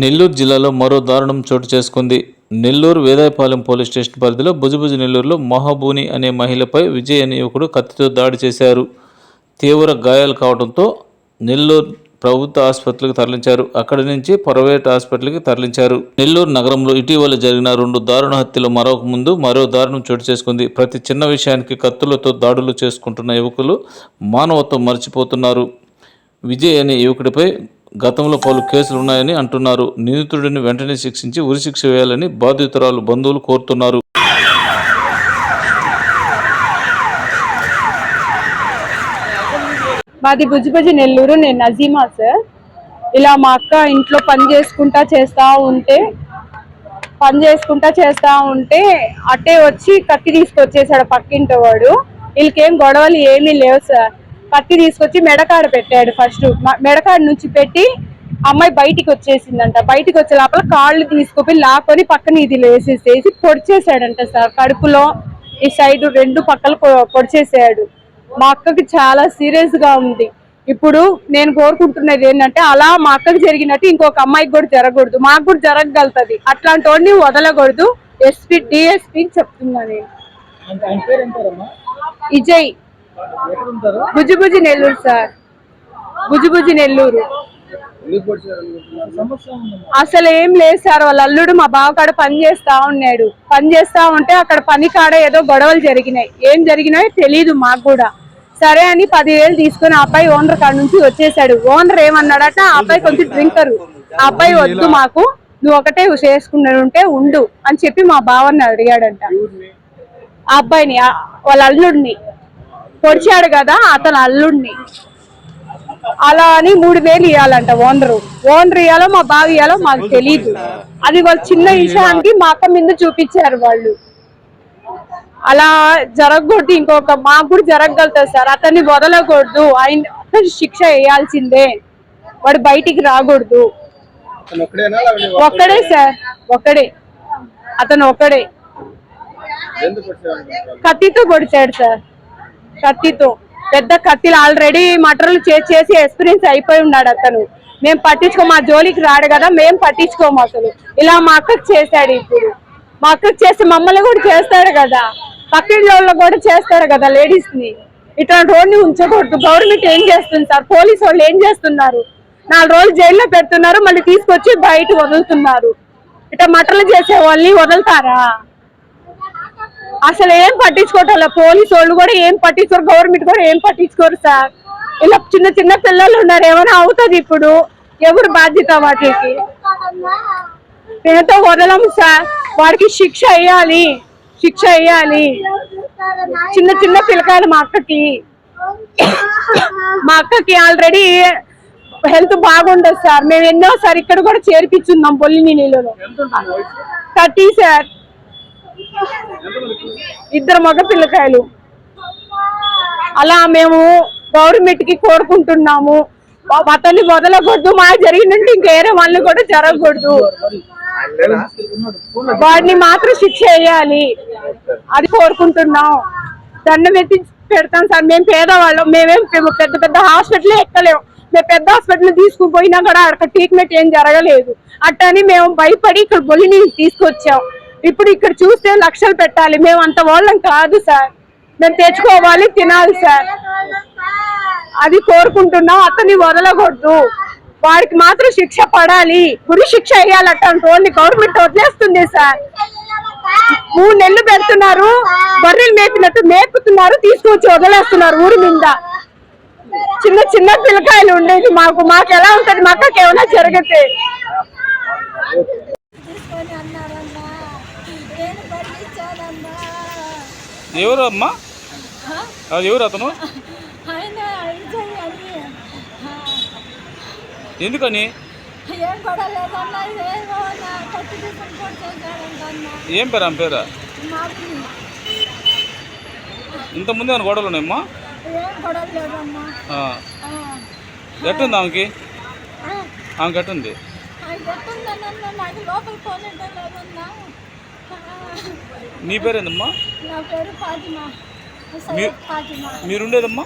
నెల్లూరు జిల్లాలో మరో దారుణం చోటు చేసుకుంది. నెల్లూరు వేదాయపాలెం పోలీస్ స్టేషన్ పరిధిలో బుజుబుజు నెల్లూరులో మహాబూని అనే మహిళపై విజయ్ అనే యువకుడు కత్తితో దాడి చేశారు. తీవ్ర గాయాలు కావడంతో నెల్లూరు ప్రభుత్వ ఆసుపత్రికి తరలించారు. అక్కడి నుంచి ప్రైవేట్ హాస్పిటల్కి తరలించారు. నెల్లూరు నగరంలో ఇటీవల జరిగిన రెండు దారుణ హత్యలు మరొక ముందు మరో దారుణం చోటు చేసుకుంది. ప్రతి చిన్న విషయానికి కత్తులతో దాడులు చేసుకుంటున్న యువకులు మానవత్వం మర్చిపోతున్నారు. విజయ్ అనే యువకుడిపై గతంలో పలు కేసులు ఉన్నాయని అంటున్నారు. నిందితుడిని వెంటనే శిక్షించి ఉరిశిక్ష వేయాలని బాధితురాలు బంధువులు కోరుతున్నారు. మాది బుజ్జిబుజ్జి నెల్లూరు నేను నజీమా సార్. ఇలా మా అక్క ఇంట్లో పని చేసుకుంటా చేస్తా ఉంటే పని చేసుకుంటా చేస్తా ఉంటే అట్టే వచ్చి కత్తి తీసుకొచ్చేసాడు పక్కింటి వాడు. వీళ్ళకేం గొడవలు ఏమీ లేవు సార్. కత్తి తీసుకొచ్చి మెడకాడ పెట్టాడు ఫస్ట్. మెడకాడ నుంచి పెట్టి అమ్మాయి బయటికి వచ్చేసిందంట. బయటికి వచ్చే లోపల కాళ్ళు తీసుకుపోయి లాక్కొని పక్కన ఇది వేసేసేసి పొడిచేసాడంట సార్. కడుపులో ఈ సైడ్ రెండు పక్కల పొడిచేసాడు. మా అక్కకి చాలా సీరియస్గా ఉంది. ఇప్పుడు నేను కోరుకుంటున్నది ఏంటంటే అలా మా అక్కకి జరిగినట్టు ఇంకొక అమ్మాయికి కూడా జరగకూడదు. మాకు కూడా జరగగలుగుతుంది. అట్లాంటి వాడిని వదలకూడదు. ఎస్పీ డిఎస్పీ చెప్తున్నా నేను. విజయ్. బుజ్జిబుజ్జి నెల్లూరు సార్. బుజ్జిబుజ్జి నెల్లూరు. అసలు ఏం లేదు సార్ వాళ్ళ అల్లుడు మా బావ కాడ పని చేస్తా ఉన్నాడు. పని చేస్తా ఉంటే అక్కడ పని కాడ ఏదో గొడవలు జరిగినాయి. ఏం జరిగినాయో తెలీదు మాకు కూడా. సరే అని పదివేలు తీసుకుని ఆ అబ్బాయి ఓనర్ కాడ నుంచి వచ్చేసాడు. ఓనర్ ఏమన్నాడట ఆ అబ్బాయి కొంచెం డ్రింకరు. ఆ అబ్బాయి వద్దు మాకు నువ్వు ఒకటే చేసుకున్నాడు ఉంటే ఉండు అని చెప్పి మా బావని అడిగాడంట. ఆ అబ్బాయిని వాళ్ళ అల్లుడిని. పొడిచాడు కదా అతను అల్లుడిని అలా అని మూడు వేలు ఇవ్వాలంట ఓనరు. ఓనర్ ఇవ్వాలో మా బావ ఇవ్వాలో మాకు తెలియదు అది వాళ్ళు చిన్న విషయానికి మా అక్క మీద చూపించారు వాళ్ళు. అలా జరగకూడదు ఇంకొక మాకు కూడా జరగగలుగుతుంది సార్. అతన్ని వదలకూడదు. ఆయన అతనికి శిక్ష వేయాల్సిందే. వాడు బయటికి రాకూడదు. అతను ఒక్కడే సార్. ఒక్కడే. అతను ఒక్కడే? కత్తితో పొడిచాడు సార్. కత్తితో. పెద్ద కత్తిలు ఆల్రెడీ మటర్లు చేసి ఎక్స్పీరియన్స్ అయిపోయి ఉన్నాడు అతను. మేము పట్టించుకో మా జోలికి రాడు కదా మేము పట్టించుకోము అసలు. ఇలా మా అక్కకు చేశాడు ఇప్పుడు. మా అక్కకు చేస్తే మమ్మల్ని కూడా చేస్తాడు కదా. పక్కింటి వాళ్ళు కూడా చేస్తాడు కదా లేడీస్ని. ఇట్లాంటి రోడ్ని ఉంచకూడదు. గవర్నమెంట్ ఏం చేస్తుంది సార్? పోలీసు వాళ్ళు ఏం చేస్తున్నారు? నాలుగు రోజులు జైల్లో పెడుతున్నారు మళ్ళీ తీసుకొచ్చి బయట వదులుతున్నారు. ఇట్లా మటర్లు చేసే వాళ్ళని వదులుతారా? అసలు ఏం పట్టించుకోవట్లే పోలీసు వాళ్ళు కూడా ఏం పట్టించుకోరు గవర్నమెంట్ కూడా ఏం పట్టించుకోరు సార్. ఇలా చిన్న చిన్న పిల్లలు ఉన్నారు ఏమైనా అవుతుంది ఇప్పుడు? ఎవరు బాధ్యత వాటికి? నేనతో వదలము సార్. వాడికి శిక్ష వేయాలి శిక్ష వేయాలి. చిన్న చిన్న పిల్లకాయలు మా అక్కకి. మా అక్కకి ఆల్రెడీ హెల్త్ బాగుండదు సార్. మేము ఎన్నోసారి ఇక్కడ కూడా చేర్పించున్నాం బొల్లిని నీళ్ళలో. Thirty sir. ఇద్దరు మగ పిల్లకాయలు అలా మేము గవర్నమెంట్కి కోరుకుంటున్నాము అతన్ని వదలకూడదు మా జరిగినట్టు ఇంకేరే వాళ్ళని కూడా జరగకూడదు. వాడిని మాత్రం శిక్ష వేయాలి. అది కోరుకుంటున్నాం. దండం ఎత్తి పెడతాం సార్. మేము పేదవాళ్ళం. మేమేం పెద్ద పెద్ద హాస్పిటల్ ఎక్కలేము మేము పెద్ద హాస్పిటల్ తీసుకుపోయినా కూడా అక్కడ ట్రీట్మెంట్ ఏం జరగలేదు. అట్టని మేము భయపడి ఇక్కడ బొలిని తీసుకొచ్చాం. ఇప్పుడు ఇక్కడ చూస్తే లక్షలు పెట్టాలి. మేము అంత వాళ్ళం కాదు సార్. మేము తెచ్చుకోవాలి తినాలి సార్. అది కోరుకుంటున్నాం అతన్ని వదలకూడదు. వాడికి మాత్రం శిక్ష పడాలి. గురి శిక్ష వేయాలట రోడ్ని గవర్నమెంట్ వదిలేస్తుంది సార్. మూడు నెలలు పెడుతున్నారు. బర్రెలు మేపినట్టు మేపుతున్నారు తీసుకొచ్చి వదిలేస్తున్నారు ఊరి మీద. చిన్న చిన్న పిల్లకాయలు ఉండేది మాకు మాకు ఎలా ఉంటది? మా అక్కకి ఏమైనా జరగతే తీసుకొని అన్నారన్నా నేను పండించానన్నా ఎవరు అమ్మా అది ఎవరు అతను? ఎందుకని? ఏం పేరు ఆమె పేరా? ఇంతకుముందు ఏమైనా గొడవలు ఉన్నాయమ్మా? ఎట్టుంది ఆమెకి? ఆమెకి ఎట్టుంది? లోపల నీ పేరేందమ్మా నా పేరు ఫాతిమా. మీ- ఫాతిమా. మీరుండేదమ్మా?